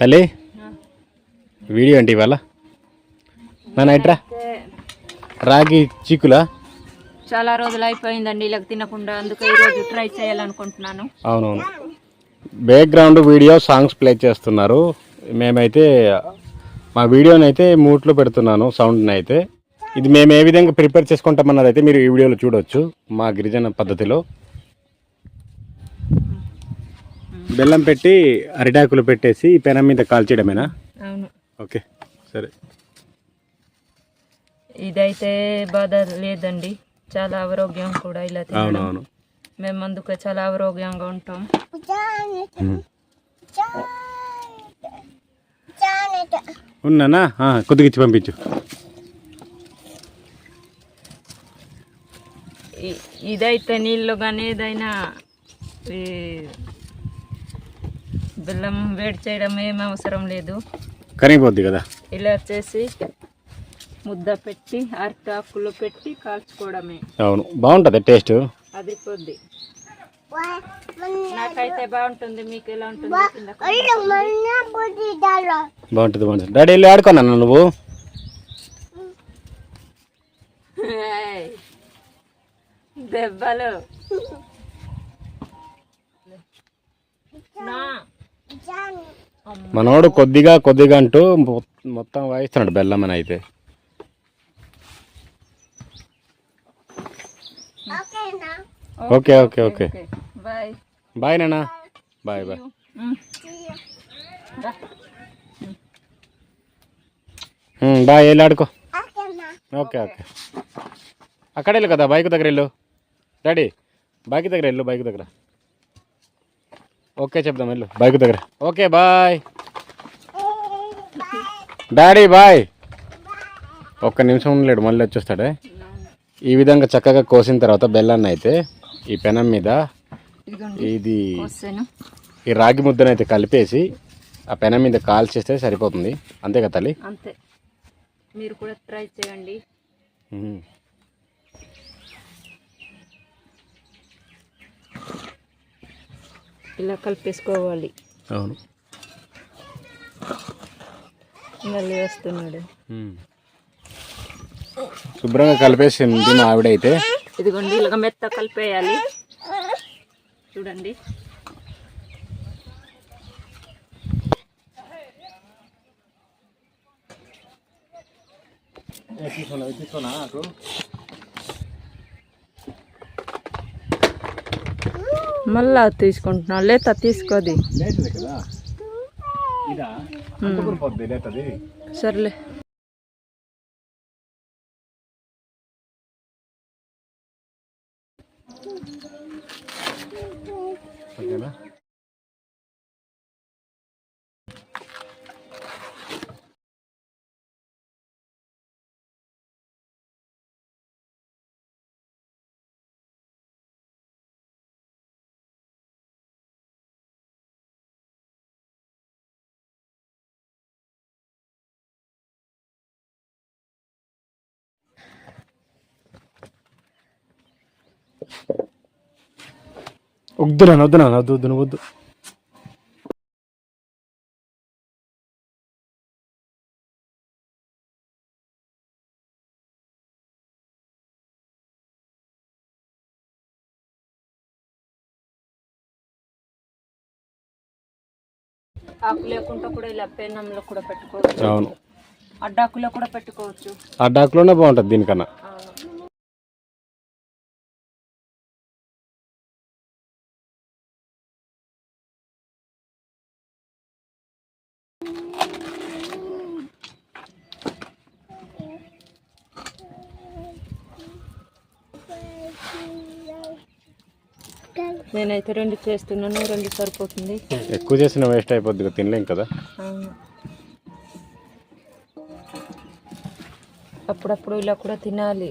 తల్లి వీడియో ఏంటి ఇవాళ? నా నైట్రా రాగి చీకులా? చాలా రోజులు అయిపోయిందండి ఇలా తినకుండా అందుకే ఈరోజు ట్రై చేయాలనుకుంటున్నాను. అవునవును. బ్యాక్గ్రౌండ్ వీడియో సాంగ్స్ ప్లే చేస్తున్నారు. మేమైతే మా వీడియోని అయితే మూట్లో పెడుతున్నాను సౌండ్ని అయితే ఇది మేము ఏ విధంగా ప్రిపేర్ చేసుకుంటామన్నది అయితే మీరు ఈ వీడియోలో చూడవచ్చు మా గిరిజన పద్ధతిలో. బెల్లం పెట్టి అరిటాకులు పెట్టేసి పెనం మీద కాల్చేయడమేనా? అవును. ఓకే సరే. ఇదైతే బాధ లేదండి. చాలా ఆరోగ్యం కూడా ఇలా తినడం. అవునవును. మేము అందుకే చాలా ఆరోగ్యంగా ఉంటాం. ఉన్నానా? ఆ, కొద్దిగా ఇచ్చి పంపించు. ఇ- ఇదైతే నీళ్ళు కానీ ఏదైనా ఈ బెల్లం వేడి చేయడం ఏం అవసరం లేదు. కరిగిపోద్ది కదా? ఇలా చేసి ముద్ద పెట్టి అరటాకులో పెట్టి కాల్చుకోవడమే. అవును. బాగుంటుంది టేస్ట్? అది కొద్ది నాకైతే బాగుంటుంది. మీకు ఎలా ఉంటుంది? బాగుంటుంది బాగుంటుంది. డాడీ వెళ్ళి ఆడుకోనా నువ్వు. దెబ్బలు. నా. మనోడు కొద్దిగా కొద్దిగా అంటూ మొత్తం వాయిస్తున్నాడు బెల్లం అని అయితే okay okay okay okay. Bye. Bye నాన్న. Bye bye. బాయ్ వెళ్ళి ఆడుకో. Okay okay. అక్కడ వెళ్ళు కదా బైక్ దగ్గర వెళ్ళు డాడీ బైక్ దగ్గర వెళ్ళు బైక్ దగ్గర. ఓకే చెప్దాం వెళ్ళు. బైక్ దగ్గర. Okay bye. Daddy bye. ఒక్క నిమిషం ఉండలేడు మళ్ళీ వచ్చేస్తాడే. ఈ విధంగా చక్కగా కోసిన తర్వాత బెల్లాన్ని అయితే ఈ పెనం మీద ఇది ఈ రాగి ముద్దను అయితే కలిపేసి ఆ పెనం మీద కాల్చేస్తే సరిపోతుంది. అంతే కదా తల్లి? అంతే. మీరు కూడా ట్రై చేయండి. ఉమ్. ఇలా కలిపేసుకోవాలి. అవును. మళ్ళీ వస్తున్నాడు. శుభ్రంగా కలిపేసింది మా ఆవిడ అయితే ఇదిగోండి ఇలాగ మెత్త కలిపేయాలి. చూడండి. మళ్ళా తీసుకుంటున్నా. లేత తీసుకోది. సర్లే. వద్దు నాన్న వద్దు నాన్న వద్దు వద్దు వద్దు. ఆకు లేకుండా కూడా ఇలా పెనంలో కూడా పెట్టుకోవచ్చు. అవును. అడ్డాకులో కూడా పెట్టుకోవచ్చు. ఆ డాక్లోనే బాగుంటుంది దీనికన్నా. నేనైతే రెండు చేస్తున్నాను రెండు సరిపోతుంది. ఎక్కువ చేసిన వేస్ట్ అయిపోద్ది తినలేం కదా? అప్పుడప్పుడు ఇలా కూడా తినాలి.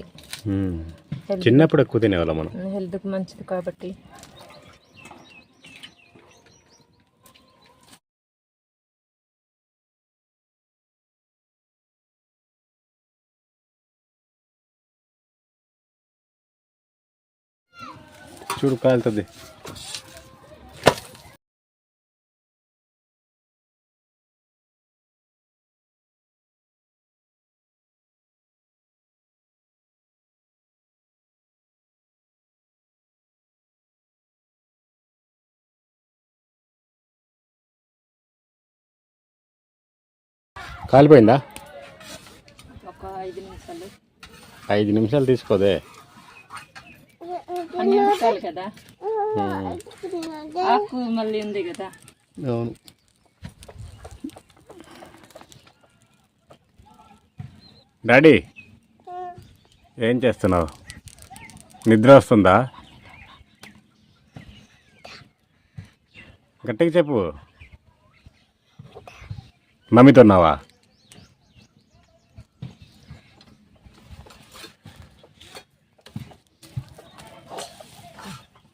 చిన్నప్పుడు ఎక్కువ తినేవాళ్ళం మనం. హెల్త్కి మంచిది కాబట్టి. చూడు కాలుతుంది. కాలిపోయిందా? ఐదు నిమిషాలు తీసుకోదే? కదా. ఆకు మళ్ళీ ఉంది కదా. అవును. డాడీ ఏం చేస్తున్నావు? నిద్ర వస్తుందా? గట్టిగా చెప్పు. మమ్మీతో ఉన్నావా?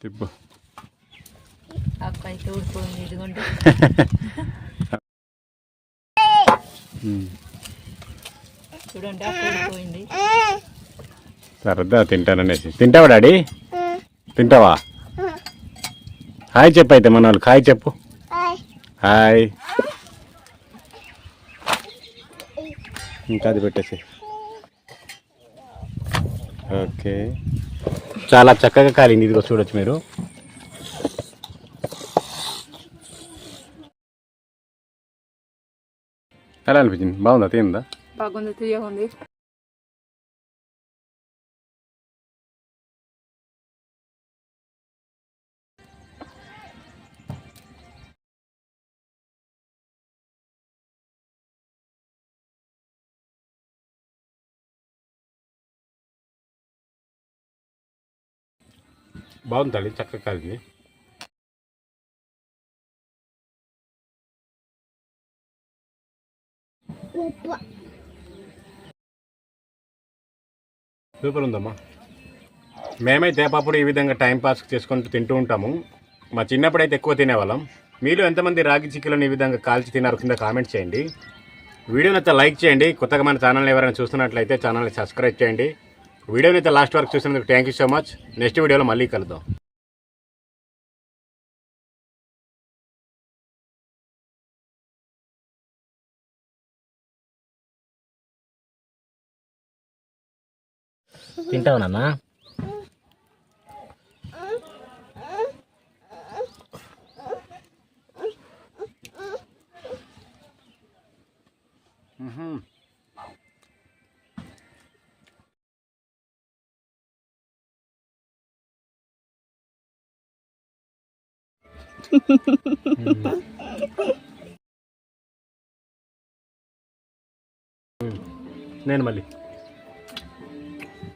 తిప్పు. ఆకు అయితే ఊడిపోయింది ఇదిగోండి చూడండి ఆకు ఊడిపోయింది సరదా తింటాననేసి. తింటావా డాడీ? తింటావా? హాయ్ చెప్పు అయితే మన వాళ్ళకి హాయ్ చెప్పు. హాయ్. ఇంకా అది పెట్టేసి ఓకే. చాలా చక్కగా కాలింది. ఇదిగో చూడొచ్చు మీరు. ఎలా అనిపించింది? బాగుందా? తిందా బాగుంది. తీయగా ఉంది. బాగుంది తల్లి చక్కగా కాలింది. సూపర్ ఉందమ్మా. మేమైతే అప్పుడు ఈ విధంగా టైం పాస్ చేసుకుంటూ తింటూ ఉంటాము. మా చిన్నప్పుడు అయితే ఎక్కువ తినేవాళ్ళం. మీరు ఎంతమంది రాగి చిక్కులను ఈ విధంగా కాల్చి తిన్నారు కింద కామెంట్ చేయండి. వీడియోని అయితే లైక్ చేయండి. కొత్తగా మన ఛానల్ ఎవరైనా చూస్తున్నట్లయితే ఛానల్ని సబ్స్క్రైబ్ చేయండి. వీడియోని అయితే లాస్ట్ వరకు చూసినందుకు thank you so much next వీడియోలో మళ్ళీ కలుద్దాం. తింటావు నాన్న? నేను మళ్ళీ.